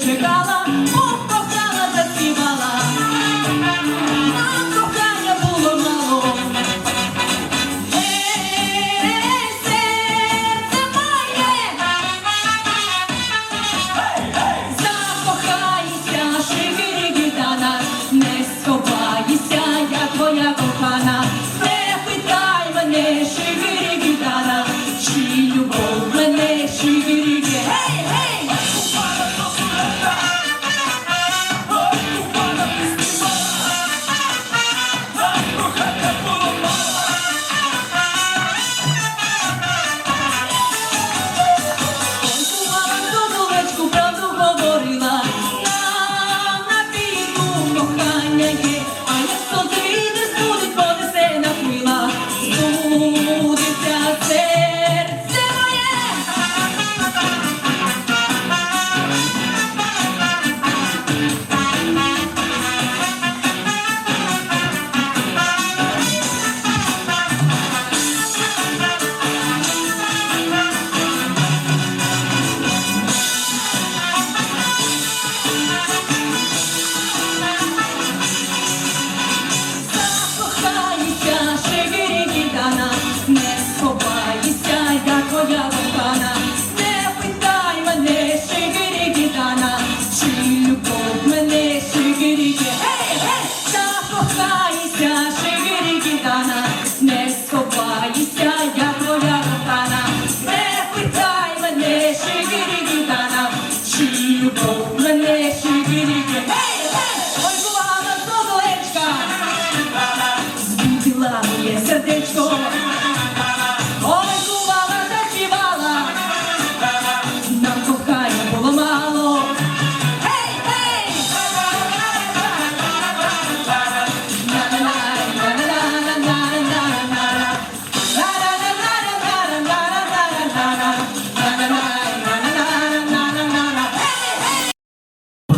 to God.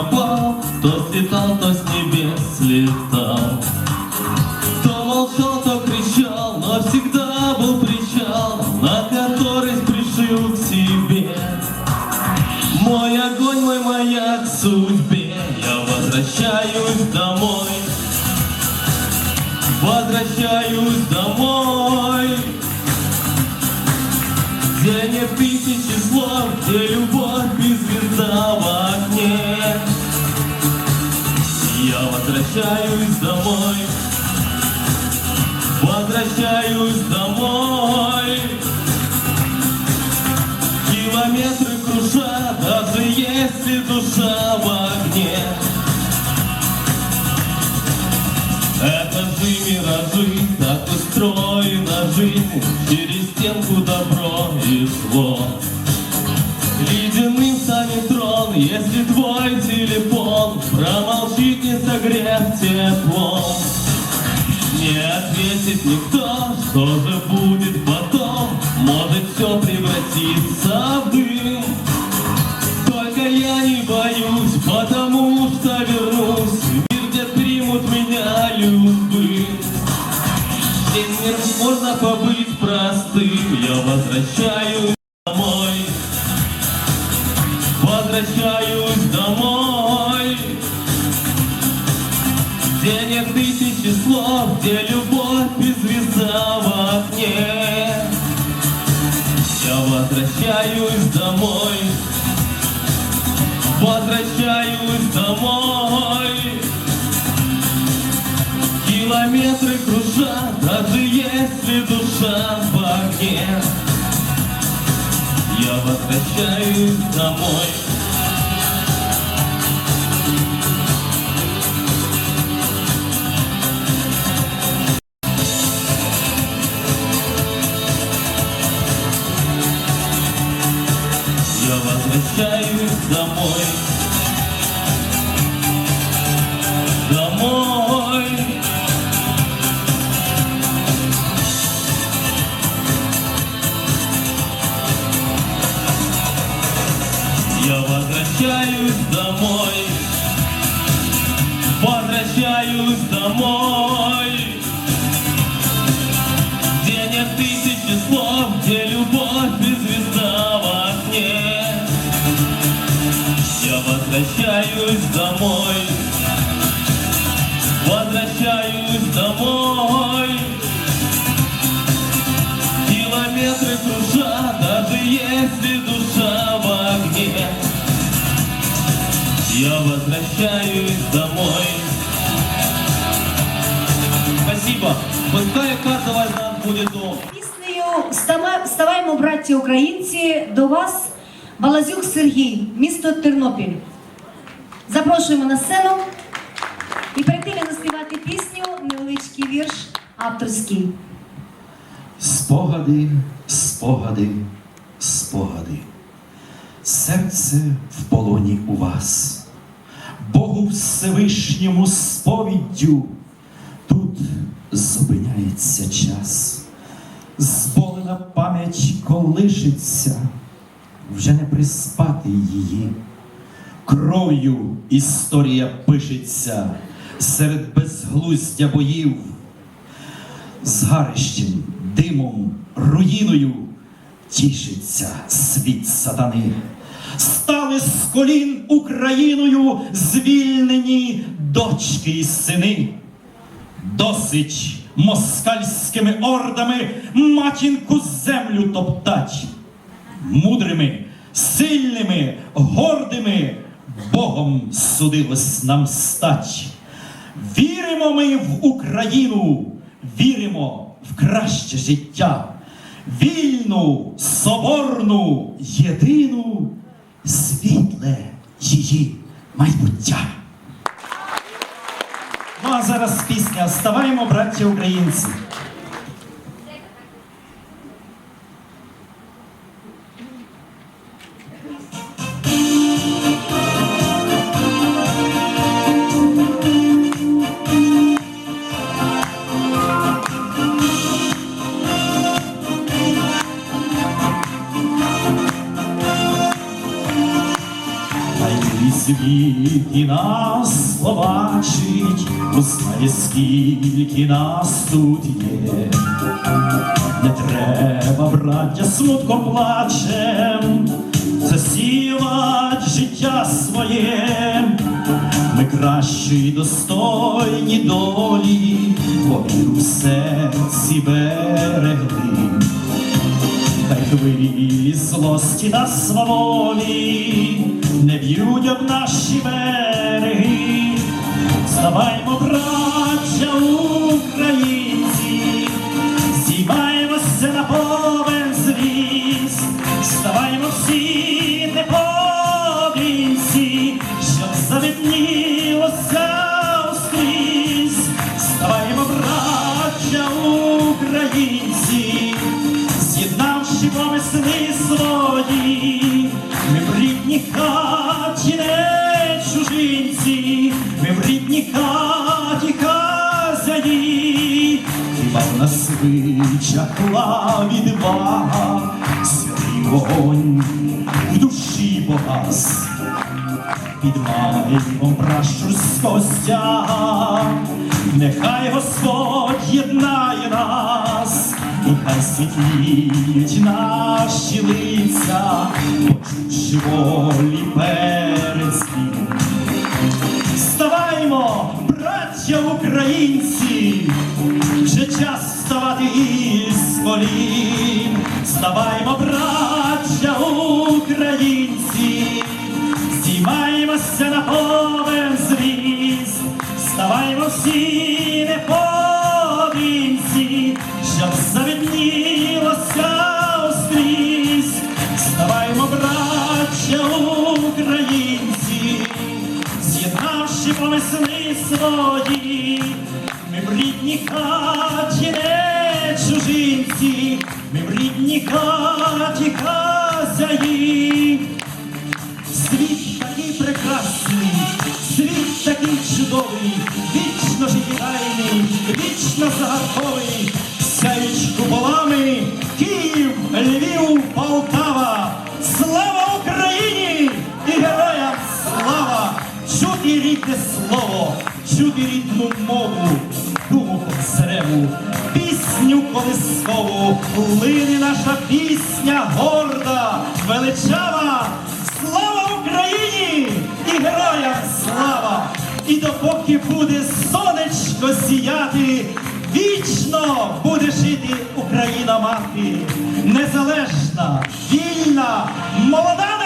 пропал, то слетал, Возвращаюсь домой, возвращаюсь домой. Километры круша, даже если душа в огне. Это же миражи, так устроена жизнь, через стенку добро и зло. Ледяным станет трон, если твой телефон промолчит, не согрев теплом. Не ответит никто, что же будет потом, может все превратиться в дым. Только я не боюсь, потому что вернусь мир, где примут меня любым. Где невозможно побыть простым, я возвращаюсь Возвращаюсь домой. Где нет тысячи слов, где любовь и звезда в окне. Я возвращаюсь домой. Возвращаюсь домой. Километры круша, даже если душа в огне. Я возвращаюсь домой. где любовь и звезда в окне. возвращаюсь домой. Возвращаюсь домой. Километры круша, даже если душа в огне. Я возвращаюсь домой. Спасибо. Пускай у каждого из нас будет дом. Піснею «Встава- Вставаймо, браті українці, до вас Балазюк Сергій, місто Тернопіль. Запрошуємо на сцену. І перед тим, як заспівати пісню, невеличкий вірш авторський. Спогади, спогади, спогади. Серце в полоні у вас. Богу Всевишньому сповіддю тут зупиняється час. Зболена пам'ять колишиться, вже не приспати її. Кров'ю історія пишеться серед безглуздя боїв згарищем, димом, руїною тішиться світ сатани. Стали з колін Україною звільнені дочки і сини. Досить москальськими ордами матінку землю топтать. Мудрими, сильними, гордими Богом судилось нам стать. Віримо ми в Україну, віримо в краще життя, вільну, соборну, єдину, світле її майбуття. Ну а зараз пісня Вставаємо, браття українці. І нас побачить, узнає, скільки нас тут є. Не треба, браття, смутком плачем, засівать життя своє. Ми кращі достойні долі, бо віру в серці берегли. Хвилі злості та сваволі не б'ють об наші береги. Вставаймо, браття українці, з'єднавши помисли свої, ми в рідній хаті не чужинці, ми в рідній хаті хазяї, хіба в нас вичахла відвага, святий вогонь в душі погас. Під маєм пращурського стяга. Нехай Господь єднає нас, і хай світліють наші лиця, почувши волі перед. Вставаймо, браття українці, вже час вставати із колін. Вставаймо, браття українці, здіймаємося на повен зріс, вставаймо всі не повінці, щоб завіднілося скрізь. Вставаймо, браття українці, з'єднавши помисли свої, ми в рідній хаті не чужинці, ми в рідній хаті хазяї. всюди рідну мову, думу зреву, пісню колискову, лини наша пісня горда, величава, слава Україні і героям слава! І допоки буде сонечко сіяти, вічно буде жити Україна мати, незалежна, вільна, молода.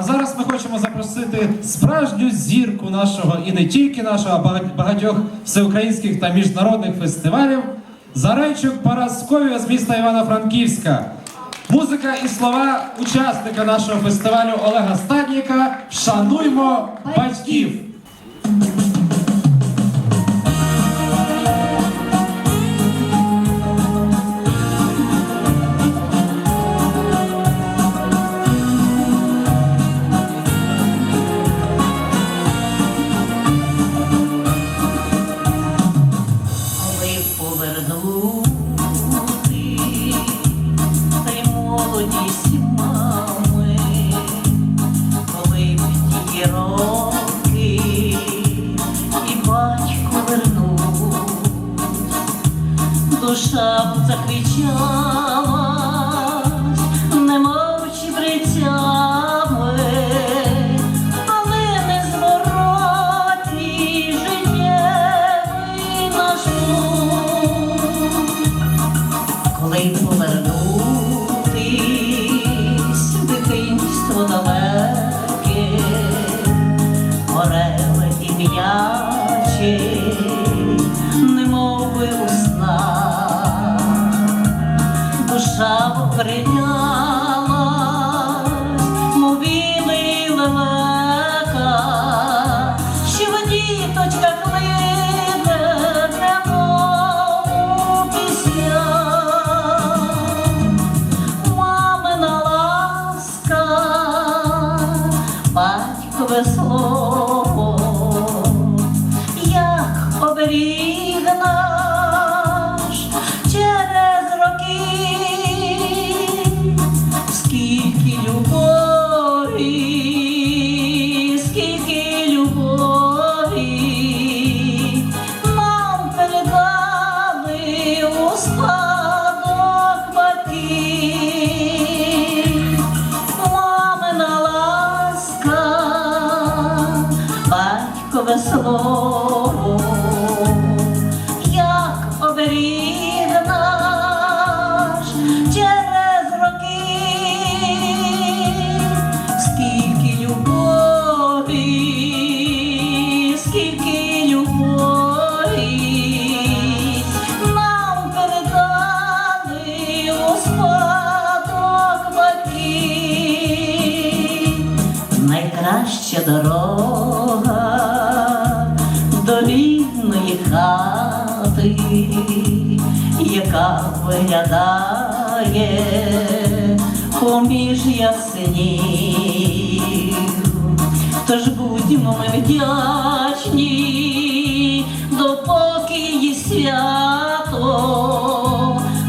А зараз ми хочемо запросити справжню зірку нашого і не тільки нашого, а багатьох всеукраїнських та міжнародних фестивалів. Зарайчук Парасковія з міста Івано-Франківська. Музика і слова учасника нашого фестивалю Олега Стадніка. Шануймо батьків. моєї хати, яка виглядає поміж ясенів, тож будьмо ми вдячні, допоки її свято,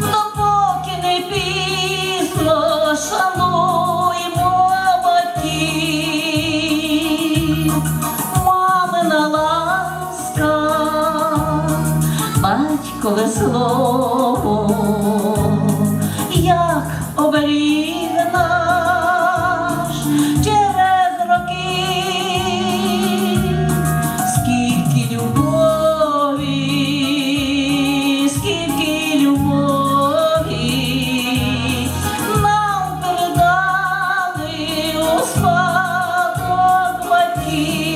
допоки не пізно шануємо батьків. спадок батьків.